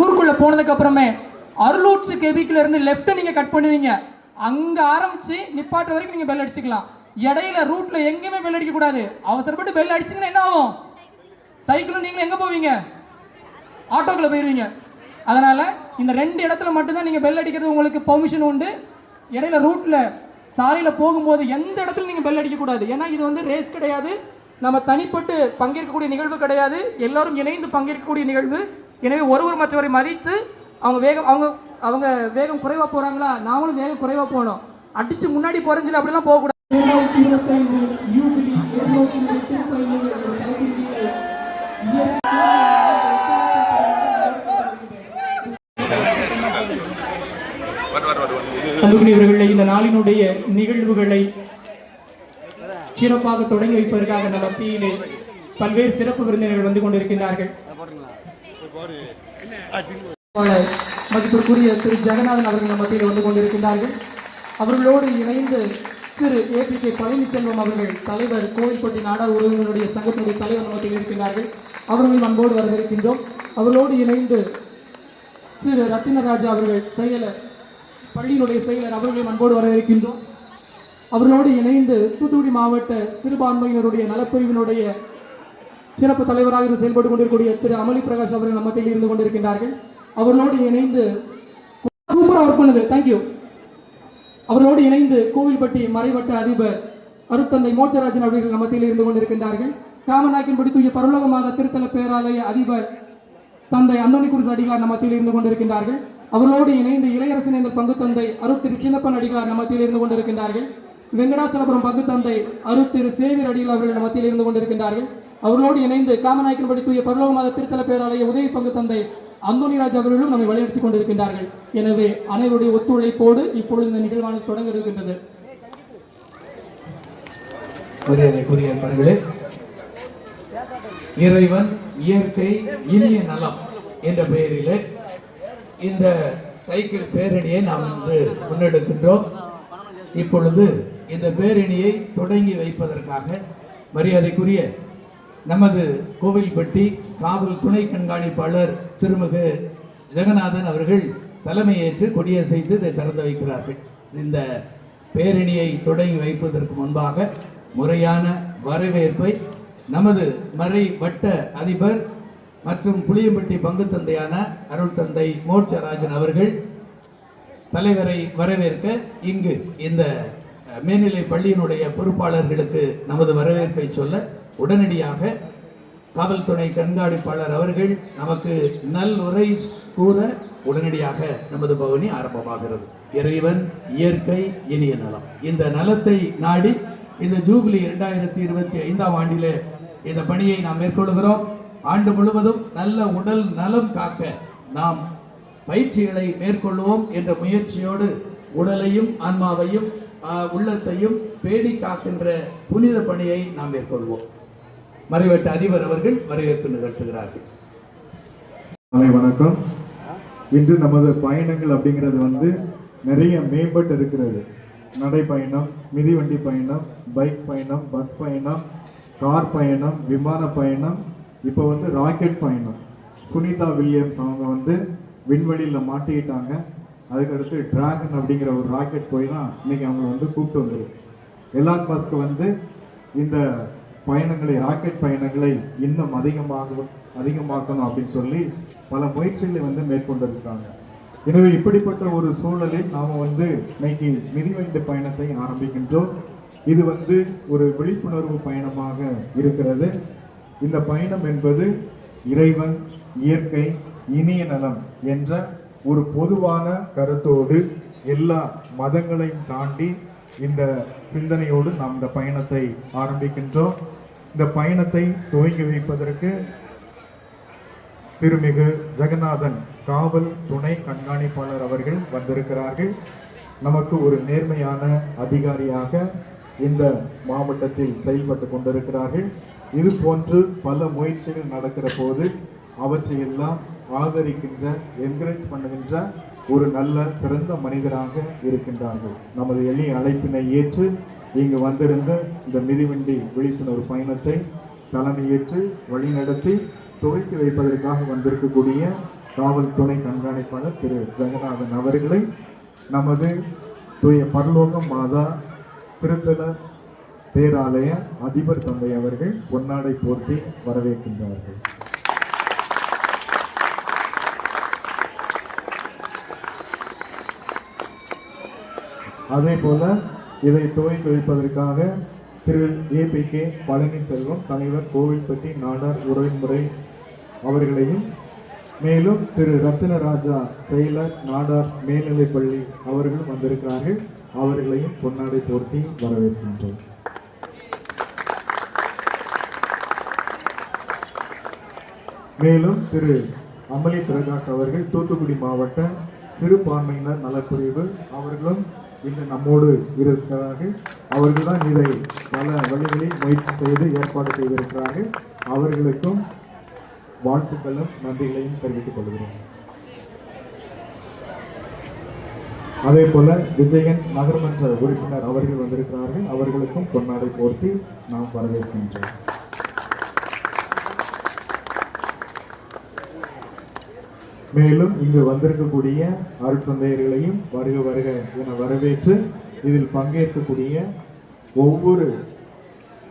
ஊருக்குள்ள போனதுக்கு அப்புறமே அருளூற்று கெபிக்கில் இருந்து லெஃப்ட் நீங்க கட் பண்ணுவீங்க. அங்க ஆரம்பிச்சு நிப்பாட்டு வரைக்கும் நீங்க பெல் அடிச்சுக்கலாம். இடையில ரூட்ல எங்கேயுமே பெல் அடிக்க கூடாது. அவசரப்பட்டு பெல் அடிச்சீங்கன்னா என்ன ஆகும்? சைக்கிளும் நீங்களும் எங்க போவீங்க? ஆட்டோக்குள்ளே போயிடுவீங்க அதனால இந்த ரெண்டு இடத்துல மட்டும்தான் நீங்க பெல் அடிக்கிறது உங்களுக்கு பெர்மிஷன் உண்டு. இடையில ரூட்ல சாலையில போகும்போது எந்த இடத்துல நீங்க பெல் அடிக்க கூடாது. ஏன்னா இது வந்து ரேஸ் கிடையாது. நம்ம தனிப்பட்டு பங்கேற்கக்கூடிய நிகழ்வு கிடையாது. எல்லாரும் இணைந்து பங்கேற்கக்கூடிய நிகழ்வு. எனவே ஒருவர் மற்றவரை மதித்து அவங்க வேகம் அவங்க அவங்க வேகம் குறைவா போறாங்களா? நாமளும் வேகம் குறைவா போகணும். அடிச்சு முன்னாடி போறேன்னு சொல்லி அப்படிலாம் போகக்கூடாது. அன்புக்குரியவர்களே இந்த நாளினுடைய நிகழ்வுகளை சிறப்பாக தொடங்கி வைப்பதற்காக நம்ம மத்தியிலே பல்வேறு சிறப்பு விருந்தினர்கள் வந்து கொண்டிருக்கின்றார்கள். மதிப்பிற்குரிய திரு ஜெகநாதன் அவர்கள் மத்தியில் வந்து கொண்டிருக்கின்றார்கள். அவர்களோடு இணைந்து திரு ஏபி கே பழனிசெல்வம் அவர்கள் தலைவர் கோவில்பட்டி நாடார் உறவினருடைய சங்கத்தினுடைய தலைவர் மத்தியில் இருக்கின்றார்கள். அவர்களையும் அன்போடு வரவேற்கின்றோம். அவர்களோடு இணைந்து திரு ரத்தினராஜா அவர்கள் செயலர் பள்ளியினுடைய செயலர் அவர்களையும் அன்போடு வரவேற்கின்றோம். அவர்களோடு இணைந்து தூத்துக்குடி மாவட்ட சிறுபான்மையினருடைய நலப்பிரிவினுடைய சிறப்பு தலைவராக இருந்து செயல்பட்டு கொண்டிருக்கக்கூடிய திரு அமளி பிரகாஷ் அவர்கள் நம்ம மத்தியில் இருந்து கொண்டிருக்கின்றார்கள். அவர்களோடு இணைந்து சூப்பராக ஒர்க் பண்ணுது. தேங்க்யூ அவர்களோடு இணைந்து கோவில்பட்டி மறைவட்ட அதிபர் அருத்தந்தை மோட்சராஜன் அவர்கள் நம்ம மத்தியில் இருந்து கொண்டிருக்கின்றார்கள். காமநாயக்கன்படி தூய பரலோக மாத திருத்தல பேராலய அதிபர் தந்தை அந்தோணி அடிகளார் நம்ம மத்தியில் இருந்து கொண்டிருக்கின்றார்கள். அவர்களோடு இணைந்து இளையரசன் என்ற பங்கு தந்தை அருட் திரு சின்னப்பன் அடிகளார் நம்ம மத்தியில் இருந்து கொண்டிருக்கின்றார்கள். வெங்கடாசலபுரம் பங்கு தந்தை அருட் திரு சேவியர் அடிகள் அவர்கள் நம்ம மத்தியில் இருந்து கொண்டிருக்கின்றார்கள். அவர்களோடு இணைந்து காமநாயக்கன்படி தூய பரலோக மாத திருத்தல பேராலய உதவி பங்கு தந்தை அந்தோனிராஜ் அவர்களும் நம்மை வலியுறுத்தி கொண்டிருக்கின்றார்கள். எனவே அனைவருடைய ஒத்துழைப்போடு இப்பொழுது இந்த நிகழ்வானது தொடங்க இருக்கின்றது. மரியாதைக்குரிய இறைவன் இயற்கை இனிய நலம் என்ற பெயரில் இந்த சைக்கிள் பேரணியை நாம் இன்று முன்னெடுக்கின்றோம். இப்பொழுது இந்த பேரணியை தொடங்கி வைப்பதற்காக மரியாதைக்குரிய நமது கோவில்பட்டி காவல் துணை கண்காணிப்பாளர் திருமிகு ஜெகநாதன் அவர்கள் தலைமையேற்று கொடியசைத்து இதை திறந்து வைக்கிறார்கள். இந்த பேரணியை தொடங்கி வைப்பதற்கு முன்பாக முறையான வரவேற்பை நமது மறை வட்ட அதிபர் மற்றும் புளியம்பட்டி பங்கு தந்தையான அருள் தந்தை மோட்சராஜன் அவர்கள் தலைவரை வரவேற்க இங்கு இந்த மேல்நிலை பள்ளியினுடைய பொறுப்பாளர்களுக்கு நமது வரவேற்பை சொல்ல உடனடியாக காவல்துறை கண்காணிப்பாளர் அவர்கள் நமக்கு நல்லுரை கூற உடனடியாக நமது பவனி ஆரம்பமாகிறது. இறைவன் இயற்கை இனிய நலம். இந்த நலத்தை நாடி இந்த ஜூபிலி இரண்டாயிரத்தி இருபத்தி ஐந்தாம் ஆண்டிலே இந்த பணியை நாம் மேற்கொள்கிறோம். ஆண்டு முழுவதும் நல்ல உடல் நலம் காக்க நாம் பயிற்சிகளை மேற்கொள்வோம் என்ற முயற்சியோடு உடலையும் ஆன்மாவையும் உள்ளத்தையும் பேணி காக்கின்ற புனித பணியை நாம் மேற்கொள்வோம். மறைவட்ட அதிபர் அவர்கள் வரவேற்பு நிகழ்த்துகிறார்கள். காலை வணக்கம். இன்று நமது பயணங்கள் அப்படிங்கிறது வந்து நிறைய மேம்பட்டு இருக்கிறது. நடைப்பயணம் மிதிவண்டி பயணம் பைக் பயணம் பஸ் பயணம் கார் பயணம் விமான பயணம் இப்போ வந்து ராக்கெட் பயணம். சுனிதா வில்லியம்ஸ் அவங்க வந்து விண்வெளியில் மாட்டிக்கிட்டாங்க. அதுக்கடுத்து டிராகன் அப்படிங்கிற ஒரு ராக்கெட் போய் தான் இன்னைக்கு அவங்கள வந்து கூப்பிட்டு வந்திருக்கு. எலான் மஸ்க் வந்து இந்த பயணங்களை ராக்கெட் பயணங்களை இன்னும் அதிகமாக அதிகமாக்கணும் அப்படின்னு சொல்லி பல முயற்சிகளை வந்து மேற்கொண்டிருக்காங்க. எனவே இப்படிப்பட்ட ஒரு சூழலில் நாம் வந்து இன்னைக்கு மிதிவண்டி பயணத்தை ஆரம்பிக்கின்றோம். இது வந்து ஒரு விழிப்புணர்வு பயணமாக இருக்கிறது. இந்த பயணம் என்பது இறைவன் இயற்கை இனிய நலம் என்ற ஒரு பொதுவான கருத்தோடு எல்லா மதங்களையும் தாண்டி இந்த சிந்தனையோடு நாம் இந்த பயணத்தை ஆரம்பிக்கின்றோம். இந்த பயணத்தை துவங்கி வைப்பதற்கு திருமிகு ஜெகநாதன் காவல் துணை கண்காணிப்பாளர் அவர்கள் வந்திருக்கிறார்கள். நமக்கு ஒரு நேர்மையான அதிகாரியாக இந்த மாவட்டத்தில் செயல்பட்டு கொண்டிருக்கிறார்கள். இது போன்று பல முயற்சிகள் நடக்கிற போது அவற்றையெல்லாம் ஆதரிக்கின்ற என்கரேஜ் பண்ணுகின்ற ஒரு நல்ல சிறந்த மனிதராக இருக்கின்றார்கள். நமது எளிய அழைப்பினை ஏற்று இங்கு வந்திருந்த இந்த மிதிவண்டி விழிப்புணர்வு பயணத்தை தலைமையேற்று வழிநடத்தி துவக்கி வைப்பதற்காக வந்திருக்கக்கூடிய காவல் துணை கண்காணிப்பாளர் திரு. ஜெகநாதன் அவர்களை நமது தூய பரலோக மாதா திருத்தல பேராலய அதிபர் தந்தை அவர்கள் பொன்னாடை போர்த்தி வரவேற்கின்றார்கள். அதே போல் இதை துவக்கி வைப்பதற்காக திரு ஏபிகே பழனிசெல்வம் தலைவர் கோவில்பட்டி நாடார் உறவின்முறை அவர்களையும் மேலும் திரு ரத்தினராஜா செயலர் நாடார் மேல்நிலைப்பள்ளி அவர்களும் வந்திருக்கிறார்கள். அவர்களையும் பொன்னாடை போர்த்தி வரவேற்கின்றோம். மேலும் திரு அமளி பிரகாஷ் அவர்கள் தூத்துக்குடி மாவட்ட சிறுபான்மையினர் நலப்பிரிவு அவர்களும் இன்று நம்மோடு இருக்கிறார்கள். அவர்கள் தான் இதை பல வழிகளில் முயற்சி செய்து ஏற்பாடு செய்திருக்கிறார்கள். அவர்களுக்கும் வாழ்த்துக்களும் நன்றிகளையும் தெரிவித்துக் கொள்கிறோம். அதே போல விஜயன் நகர்மன்ற உறுப்பினர் அவர்கள் வந்திருக்கிறார்கள். அவர்களுக்கும் பொன்னாடை போர்த்தி நாம் வரவேற்கின்றோம். மேலும் இங்கு வந்திருக்கக்கூடிய அருட்தந்தையர்களையும் வருக வருக என வரவேற்று இதில் பங்கேற்கக்கூடிய ஒவ்வொரு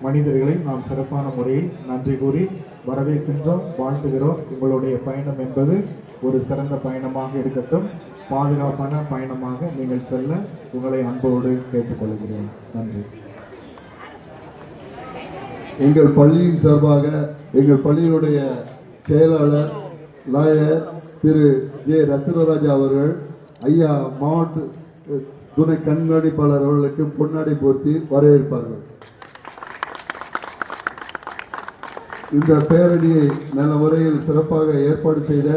மனிதர்களையும் நாம் சிறப்பான முறையில் நன்றி கூறி வரவேற்கின்றோம் வாழ்த்துகிறோம். உங்களுடைய பயணம் என்பது ஒரு சிறந்த பயணமாக இருக்கட்டும். பாதுகாப்பான பயணமாக நீங்கள் செல்ல உங்களை அன்போடு கேட்டுக்கொள்கிறேன். நன்றி. எங்கள் பள்ளியின் சார்பாக எங்கள் பள்ளியினுடைய செயலாளர் லாயர் திரு ஜே ரத்னராஜா அவர்கள் ஐயா மாவட்ட துணை கண்காணிப்பாளர் அவர்களுக்கு பொன்னாடை போர்த்தி வரவேற்பார்கள். இந்த பேரணியை நல்ல முறையில் சிறப்பாக ஏற்பாடு செய்த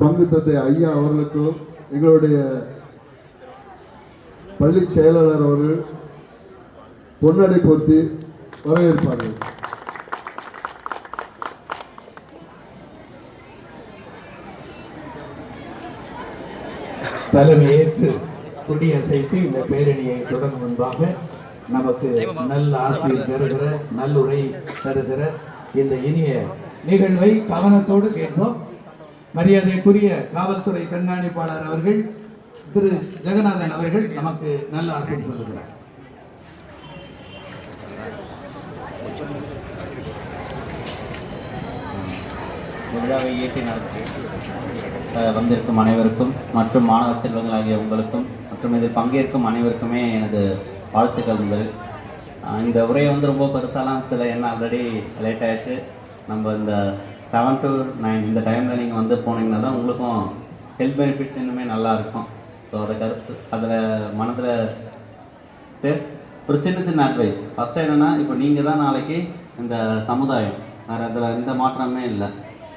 பங்கு தந்தை ஐயா அவர்களுக்கும் எங்களுடைய பள்ளி செயலாளர் அவர்கள் பொன்னாடை போர்த்தி வரவேற்பார்கள். தலைமையேற்று கொடியசைத்து இந்த பேரணியை தொடங்கும் முன்பாக நமக்கு நல்ல ஆசிரியர் பெறுகிற நல்லுரை தருகிற இந்த இனிய நிகழ்வை கவனத்தோடு கேட்போம். மரியாதைக்குரிய காவல்துறை கண்காணிப்பாளர் அவர்கள் திரு. ஜெகநாதன் அவர்கள் நமக்கு நல்ல ஆசிரியர் சொல்லுகிறார். விழாவை இயற்றி நடத்தி வந்திருக்கும் அனைவருக்கும் மற்றும் மாணவ செல்வங்கள் ஆகிய உங்களுக்கும் மற்றும் இதில் பங்கேற்கும் அனைவருக்குமே எனது வாழ்த்துக்கள் முதல் இந்த உரையை வந்து ரொம்ப பெருசாலாம் சில என்ன ஆல்ரெடி லேட் ஆயிடுச்சு. நம்ம இந்த செவன் டு நைன் இந்த டைமில் நீங்கள் வந்து போனீங்கன்னா தான் உங்களுக்கும் ஹெல்த் பெனிஃபிட்ஸ் இன்னுமே நல்லாயிருக்கும் ஸோ அதை கருத்து அதில் மனதில் வச்சுட்டு ஒரு சின்ன சின்ன அட்வைஸ் ஃபஸ்ட்டு என்னென்னா இப்போ நீங்கள் தான் நாளைக்கு இந்த சமுதாயம். வேறு அதில் எந்த மாற்றமே இல்லை.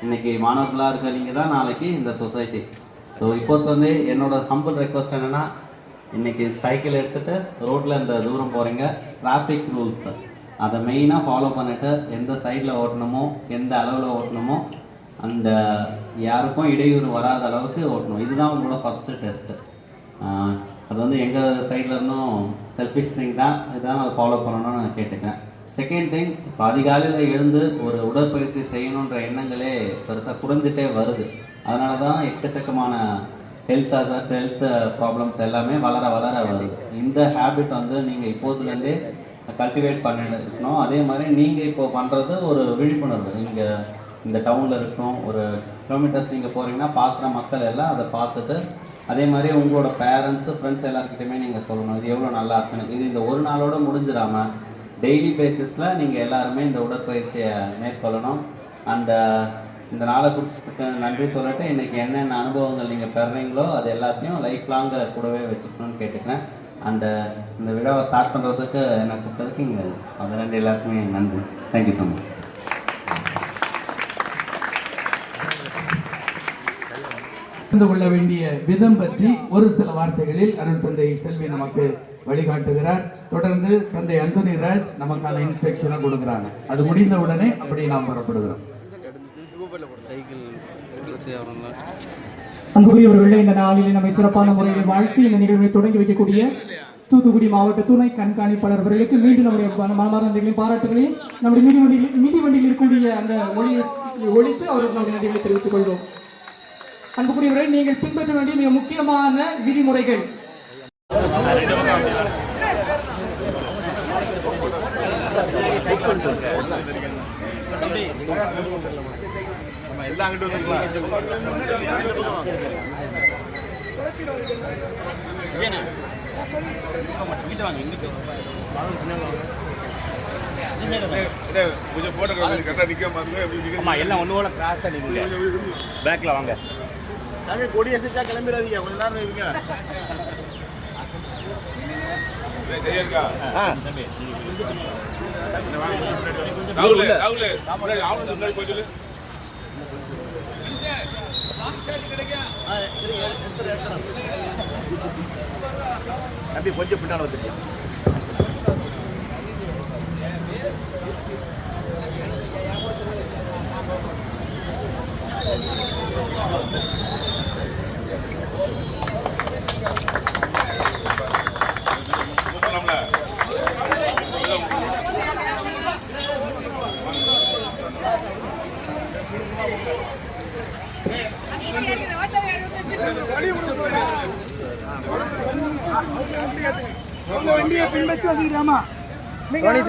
இன்னைக்கு மாணவர்களாக இருக்க நீங்கள் தான் நாளைக்கு இந்த சொசைட்டி ஸோ இப்போத்துலேருந்தே என்னோட ஹம்பிள் ரெக்வஸ்ட் என்னென்னா இன்றைக்கி சைக்கிள் எடுத்துகிட்டு ரோட்டில் இந்த தூரம் போகிறீங்க டிராஃபிக் ரூல்ஸ் அதை மெயினாக ஃபாலோ பண்ணிவிட்டு எந்த சைடில் ஓட்டணுமோ எந்த அளவில் ஓட்டணுமோ அந்த யாருக்கும் இடையூறு வராத அளவுக்கு ஓட்டணும். இதுதான் உங்களோட ஃபஸ்ட்டு டெஸ்ட்டு அது வந்து எங்கள் சைடில் இருந்தும் செல்ஃபிஷ் திங் தான். இதுதான் அதை ஃபாலோ பண்ணணும்னு நான் கேட்டுக்கிறேன். செகண்ட் திங் இப்போ அதிகாலையில் எழுந்து ஒரு உடற்பயிற்சி செய்யணுன்ற எண்ணங்களே பெருசாக குறைஞ்சிட்டே வருது. அதனால தான் எக்கச்சக்கமான ஹெல்த் அசர்ஸ் ஹெல்த் ப்ராப்ளம்ஸ் எல்லாமே வளர வளர வருது. இந்த ஹேபிட் வந்து நீங்கள் இப்போதுலேருந்தே கல்டிவேட் பண்ணிட்டு இருக்கணும். அதே மாதிரி நீங்கள் இப்போ பண்ணுறது ஒரு விழிப்புணர்வு. நீங்கள் இந்த டவுனில் இருக்கணும் ஒரு கிலோமீட்டர்ஸ் நீங்கள் போகிறீங்கன்னா பார்க்குற மக்கள் எல்லாம் அதை பார்த்துட்டு அதே மாதிரி உங்களோட பேரண்ட்ஸு ஃப்ரெண்ட்ஸ் எல்லாருக்கிட்டையுமே நீங்கள் சொல்லணும். இது எவ்வளோ நல்லா இருக்குன்னு இது இந்த ஒரு நாளோட முடிஞ்சிடாம டெய்லி பேசிஸில் நீங்கள் எல்லாருமே இந்த உடற்பயிற்சியை மேற்கொள்ளணும். அந்த இந்த நாளை கொடுத்ததுக்கு நன்றி சொல்லிட்டு இன்னைக்கு என்னென்ன அனுபவங்கள் நீங்கள் பெறுறீங்களோ அது எல்லாத்தையும் லைஃப் லாங்க கூடவே வச்சுக்கணும்னு கேட்டுக்கிறேன். அண்டு இந்த விழாவை ஸ்டார்ட் பண்ணுறதுக்கு என்னை கூப்பிட்டதுக்கு இங்கே அது ரெண்டு எல்லாருக்குமே நன்றி. தேங்க்யூ ஸோ மச் கொள்ள வேண்டிய விதம் பற்றி ஒரு சில வார்த்தைகளில் அருள் தந்தை செல்வி நமக்கு வழிகாட்டுகிறார். தொடர்ந்து தந்தை அந்தோனி ராஜ் நமக்கான இன்ஸ்ட்ரக்ஷனை கொடுக்குறாங்க. அது முடிந்த உடனே அப்படி நாம் புறப்படுகிறோம். அன்புக்குரியவர்களே இந்த நாளில் நம்மை சிறப்பான முறையில் வாழ்த்து இந்த நிகழ்வை தொடங்கி வைக்கக்கூடிய தூத்துக்குடி மாவட்ட துணை கண்காணிப்பாளர் அவர்களுக்கு மீண்டும் நம்முடைய மன- மனமார்ந்த பாராட்டுகளையும் நம்முடைய மிதிவண்டியில் வண்டியில் வண்டியில் இருக்கக்கூடிய அந்த ஒளி ஒழித்து அவருக்கு நம்முடைய நன்றிகளை தெரிவித்துக் கொள்வோம். அன்புக்குரியவரை நீங்கள் பின்பற்ற வேண்டிய மிக முக்கியமான விதிமுறைகள். எல்லாம் ஒன்று போல கிராஸாக நிற்குங்க பேக்கில் வாங்க. கொடி எசிச்சா கிளம்பிடாதீங்க. கொஞ்ச நேரம் இருங்க கையா இருக்கா ராகுல் ராகுல் முன்னாடி ஆவணத்துக்கு முன்னாடி போய் சொல்லு தம்பி கொஞ்சம் பின்னால் வந்துருக்கேன்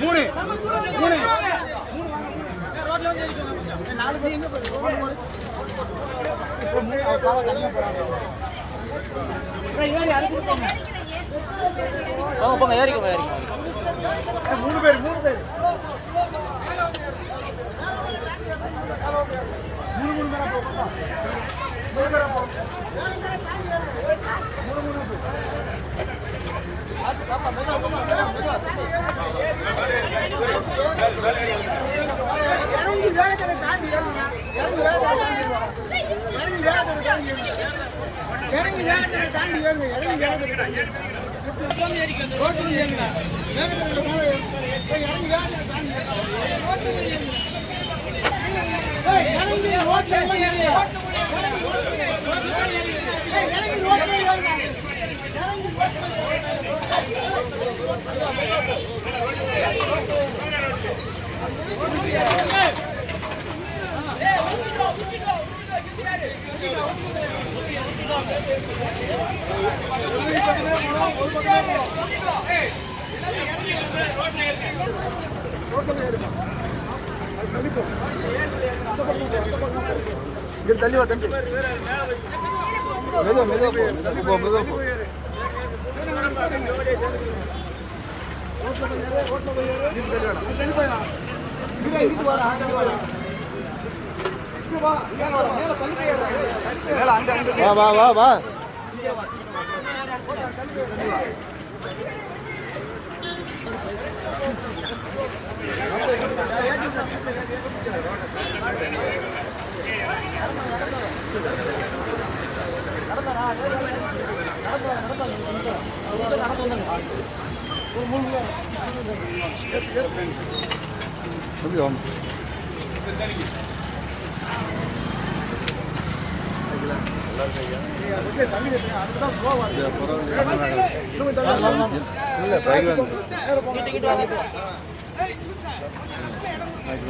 மூணு மூணு நாலு பேர் எங்க போறாங்க ஏறிக்கோங்க ஏறிக்கோங்க வீட்டில் ஆண்டை முன்னிட்டு சிறுவர்கள் முதல் பெரியவர்கள் வரையிலான ஒரு விழிப்புணர்வு சைக்கிள் பந்தயமானது இப்பொழுது ஆரம்பமாகிறது. வா வா வா வா. 저기요.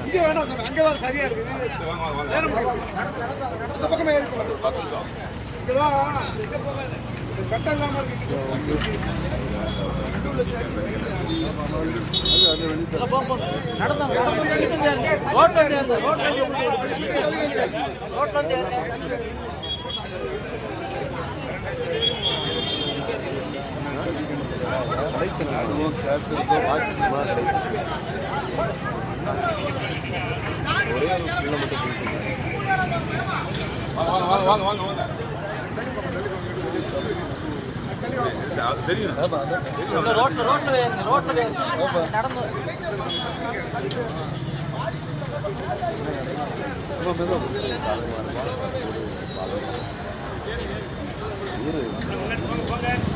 இது வேணாம் சார் அங்கே தான் சரியா இருக்குது இந்த பக்கமே இருக்கு கட்டாம நடந்தாங்க வாங்க வாங்க வாங்க வாங்க வாங்க தெரியும் வாங்க வாங்க வாங்க வாங்க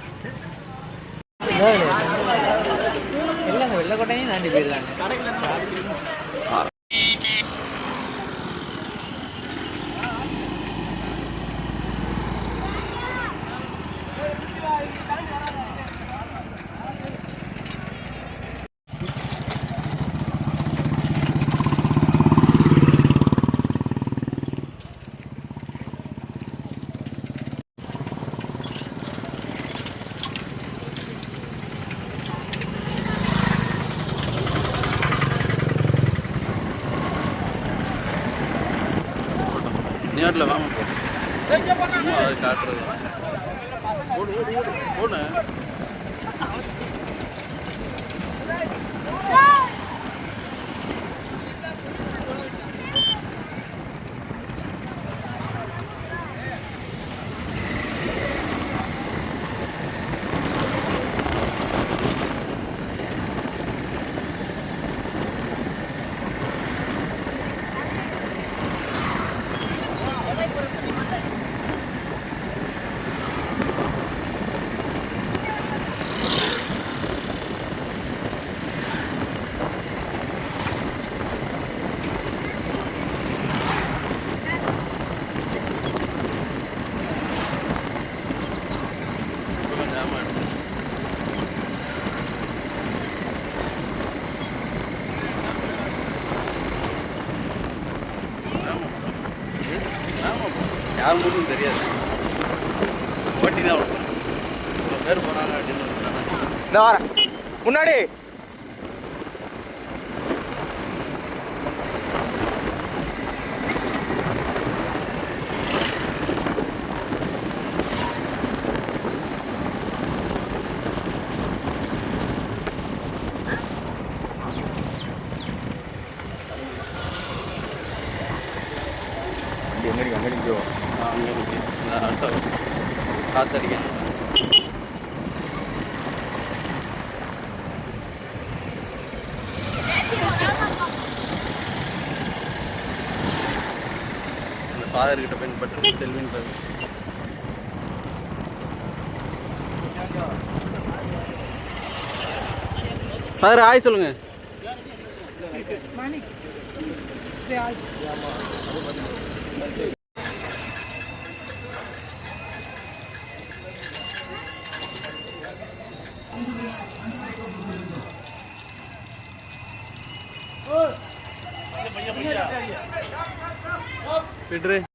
எல்லாம் வெள்ளக்கோட்டையும் தாண்டி போயிருக்காங்க. நேரில் வாங்க சும்மா அதை காட்டுறது ஆமாம் யார் மட்டும் தெரியாது. ஓட்டி தான் இவ்வளோ பேர் போகிறாங்க அப்படின்னு முன்னாடி அங்கே இருக்கு இந்த ஆட்டோ காத்தடிக்கணும் அந்த ஃபாதர் கிட்ட போய் பட்டு செல்வின்றது ஃபாதர் ஆய் சொல்லுங்க விட்ரு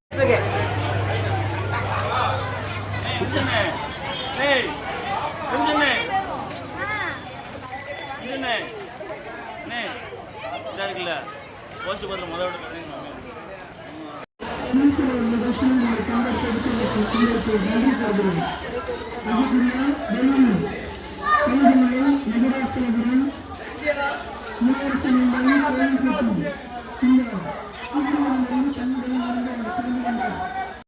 வெங்கடாசலபுரம் மூலரசன் கோயில் சுற்றும் இந்த